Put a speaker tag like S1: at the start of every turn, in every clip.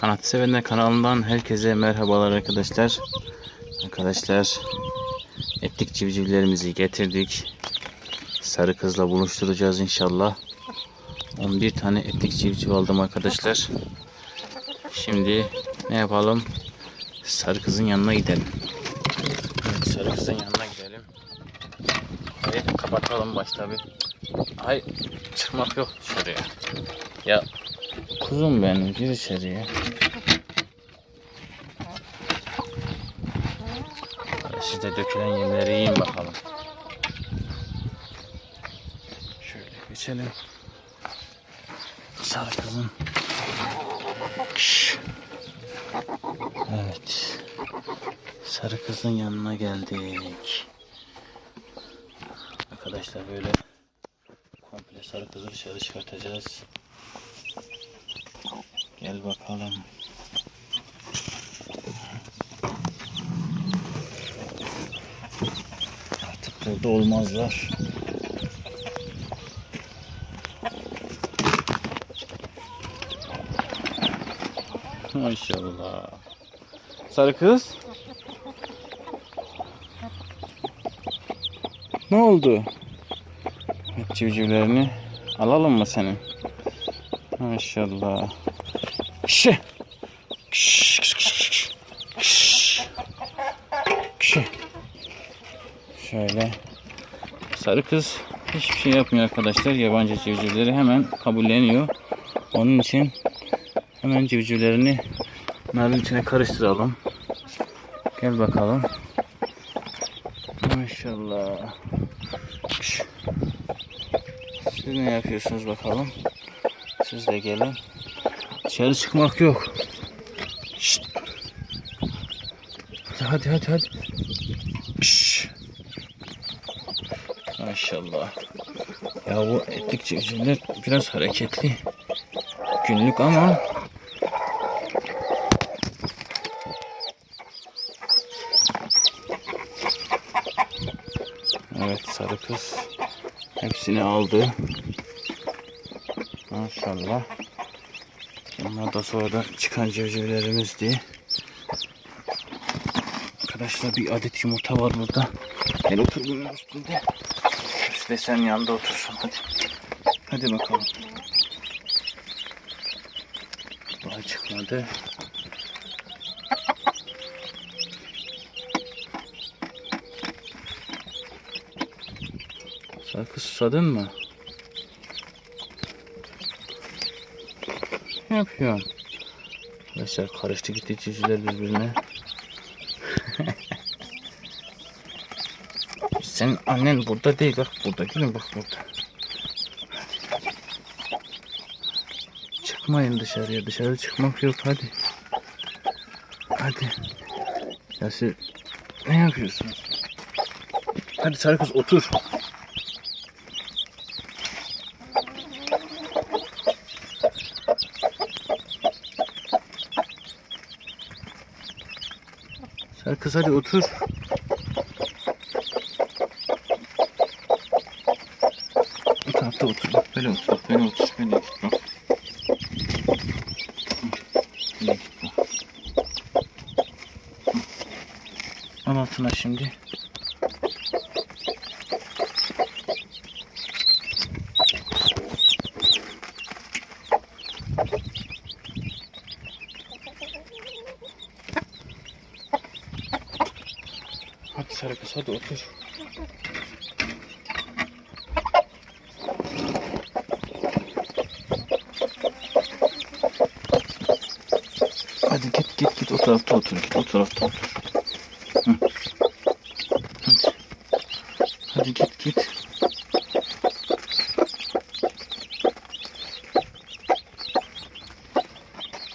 S1: Kanat Sevenler kanalından herkese merhabalar arkadaşlar. Arkadaşlar etlik civcivlerimizi getirdik. Sarı kızla buluşturacağız inşallah. 11 tane etlik civciv aldım arkadaşlar. Şimdi ne yapalım? Sarı kızın yanına gidelim. Evet, sarı kızın yanına gidelim. Hadi kapatalım başta bir. Ay çıkmak yok dışarıya. Ya kuzum benim gir içeriye. Siz de dökülen yemleri yiyin bakalım. Şöyle geçelim. Sarı kızım. Evet. Sarı kızın yanına geldik. Arkadaşlar böyle komple sarı kızı dışarı çıkartacağız. Gel bakalım. Artık burada olmazlar. Maşallah. Sarı kız. Ne oldu? Civcivlerini alalım mı senin? Maşallah. Kış. Kşı. Şöyle. Sarı kız hiçbir şey yapmıyor arkadaşlar. Yabancı civcivleri hemen kabulleniyor. Onun için hemen civcivlerini narın içine karıştıralım. Gel bakalım. Maşallah. Siz ne yapıyorsunuz bakalım? Siz de gelin. Dışarı çıkmak yok. Şşt. Hadi hadi hadi. Şşş. Maşallah. Ya bu etlik civcivler biraz hareketli. Günlük ama Evet sarı kız hepsini aldı. Maşallah. Bunlar da sonra çıkan civcivlerimiz diye. Arkadaşlar bir adet yumurta var burada. Gel otur bunun üstünde. İşte sen yanında otursun hadi. Hadi bakalım. Daha çıkmadı. Sarkı susadın mı? Ne yapıyorsun? Arkadaşlar karıştı gitti civcivler birbirine. Senin annen burada değil bak burada gelin bak burada. Çıkmayın dışarıya dışarı çıkmak yok hadi. Hadi. Ya siz ne yapıyorsunuz? Hadi sarı kız otur. Kız hadi otur. Bu tarafta otur. Bak böyle otur. Bak böyle otur. Böyle otur. Bak. Böyle. Hı. Al altına şimdi. Kız hadi otur. Hadi git git git o tarafta otur git o tarafta otur. Hı. Hadi. Hadi git git.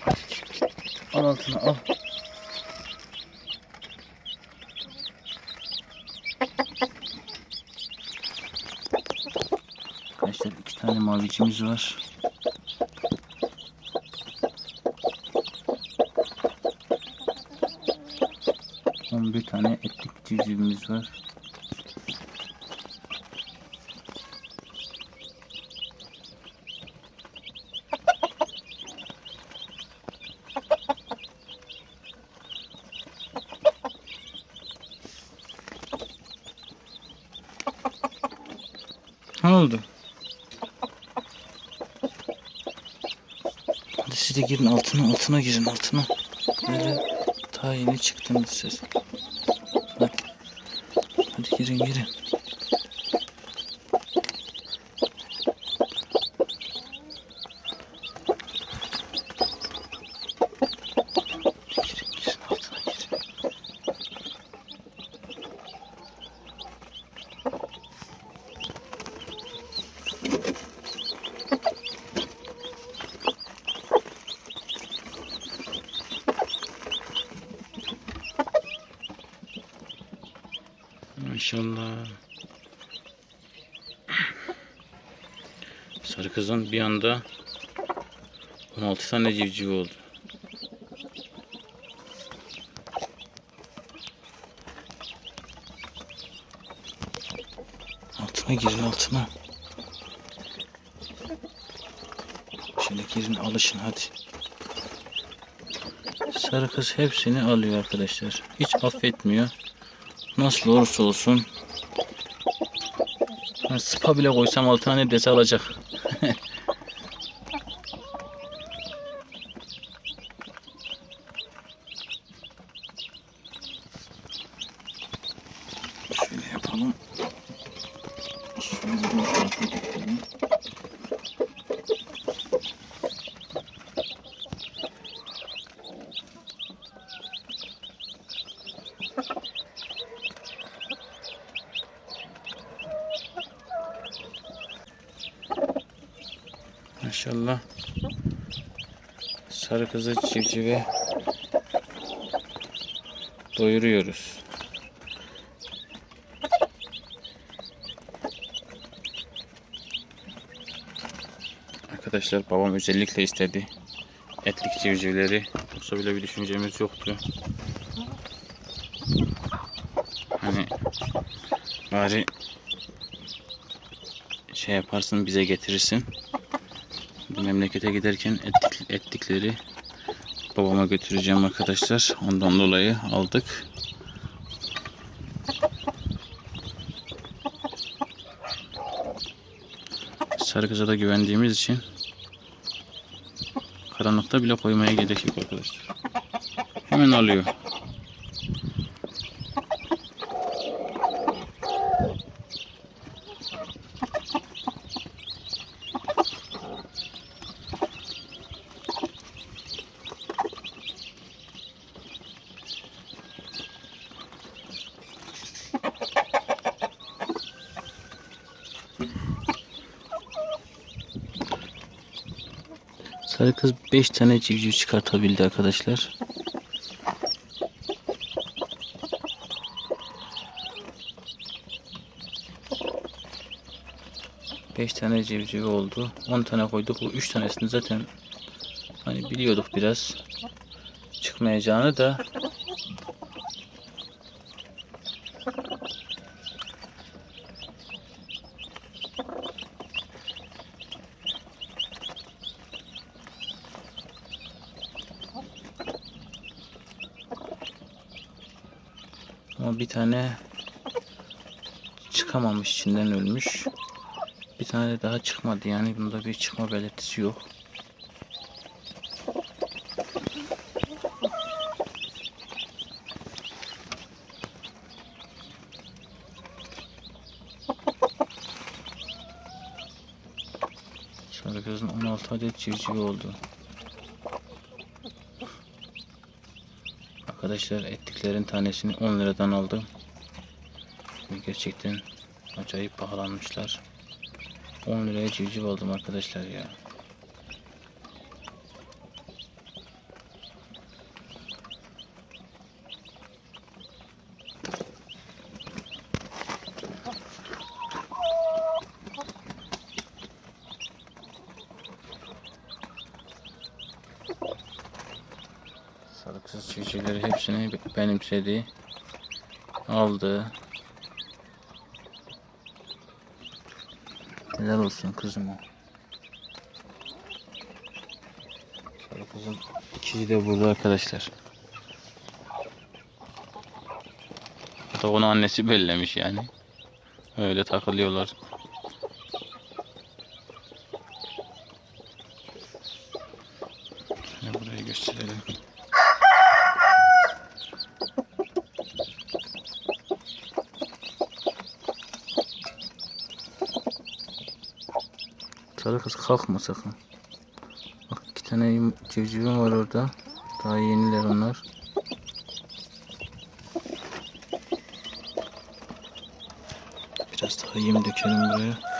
S1: Hadi git git. Al altına al. Arkadaşlar iki tane mavicimiz var. On bir tane etlik civcivimiz var. Oldu? Hadi siz de girin altına altına girin altına. Böyle daha yeni çıktınız siz. Hadi. Hadi girin. Girin girin altına girin. Maşallah. Sarı kızın bir anda 16 tane civciv oldu. Altına girin altına. Şöyle girin alışın hadi. Sarı kız hepsini alıyor arkadaşlar. Hiç affetmiyor. Nasıl olursa olsun. Ha, spa bile koysam altına neredeyse alacak. Şöyle yapalım. Şöyle bu tarafa dökelim. Maşallah. Sarı kızı civcive doyuruyoruz. Arkadaşlar babam özellikle istedi. Etlik civcivleri. Yoksa bile bir düşüncemiz yoktu. Hani bari şey yaparsın bize getirirsin. Memlekete giderken ettik, ettikleri babama götüreceğim arkadaşlar. Ondan dolayı aldık. Sarı da güvendiğimiz için karanlıkta bile koymaya gerek yok arkadaşlar. Hemen alıyor. Sarı kız 5 tane civciv çıkartabildi arkadaşlar. Beş tane civciv oldu. 10 tane koyduk. Bu 3 tanesini zaten hani biliyorduk biraz çıkmayacağını da Ama bir tane çıkamamış içinden ölmüş. Bir tane daha çıkmadı yani bunda bir çıkma belirtisi yok. Sarı kızın 16 adet civcivi oldu. Arkadaşlar ettiklerin tanesini 10 liradan aldım. Gerçekten acayip pahalanmışlar. 10 liraya civciv aldım arkadaşlar ya. Sağlıksız çiftçileri hepsini benimsedi. Aldı. Neler olsun kızım o. Sağlıksızın ikisi de burada arkadaşlar. Hatta onu annesi bellemiş yani. Öyle takılıyorlar. Şimdi burayı gösterelim. Sarı kız kalkma sakın. Bak iki tane civcivim var orada. Daha yeniler onlar. Biraz daha yem dökelim buraya.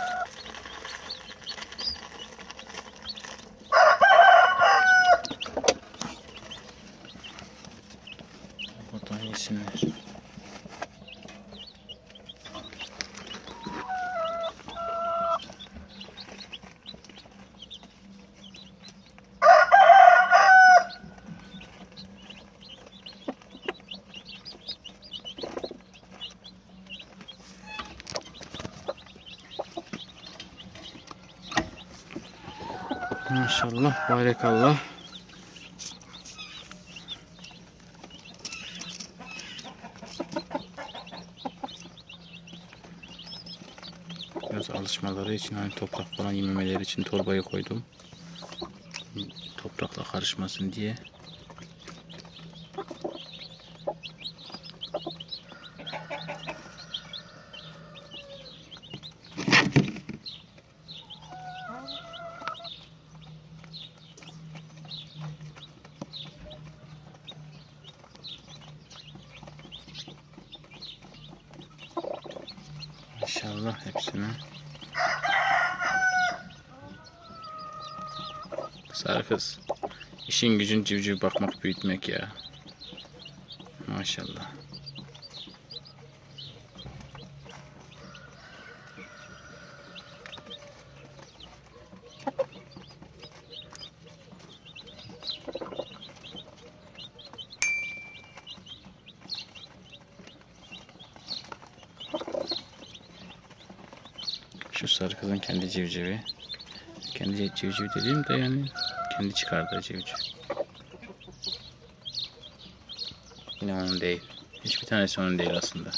S1: Maşallah, barekallah. Biraz alışmaları için hani toprak falan yememeleri için torbaya koydum. Toprakla karışmasın diye. İnşallah hepsine. Sarı kız. İşin gücün civciv bakmak büyütmek ya. Maşallah. Şu sarı kızın kendi civcivi. Kendi civciv dediğim de yani kendi çıkardığı civciv. Yine onun değil. Hiçbir tanesi onun değil aslında.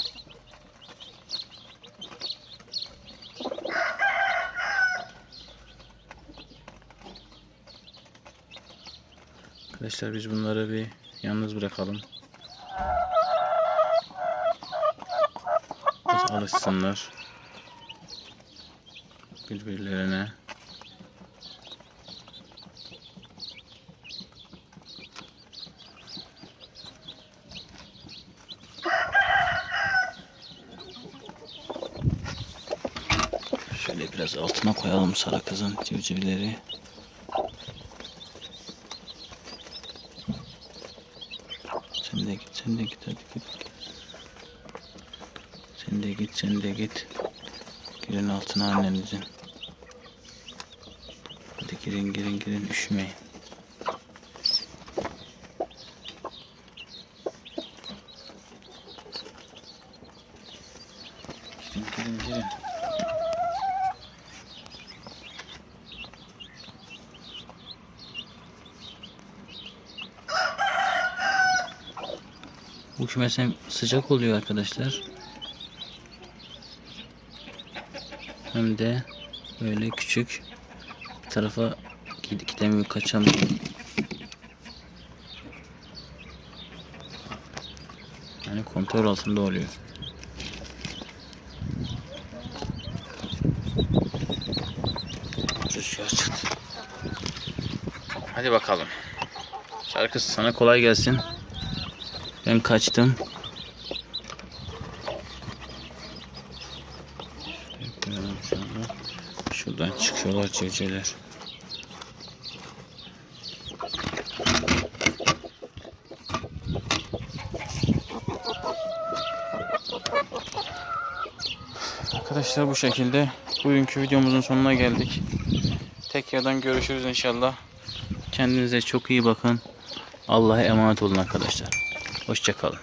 S1: Arkadaşlar biz bunları bir yalnız bırakalım. Biraz alışsınlar birbirlerine. Şöyle biraz altına koyalım sarı kızın civcivleri. Sen de git, sen de git, hadi git. Sen de git, sen de git. Girin altına annenizin. Hadi girin girin girin üşümeyin. Girin girin girin. Bu kümes hem sıcak oluyor arkadaşlar. Hem de böyle küçük bir tarafa gid- gidemiyor kaçamıyor. Yani kontrol altında oluyor. Hadi bakalım. Şarkı sana kolay gelsin. Ben kaçtım. Şuradan çıkıyorlar civcivler. Arkadaşlar bu şekilde bugünkü videomuzun sonuna geldik. Tekrardan görüşürüz inşallah. Kendinize çok iyi bakın. Allah'a emanet olun arkadaşlar. Hoşçakalın.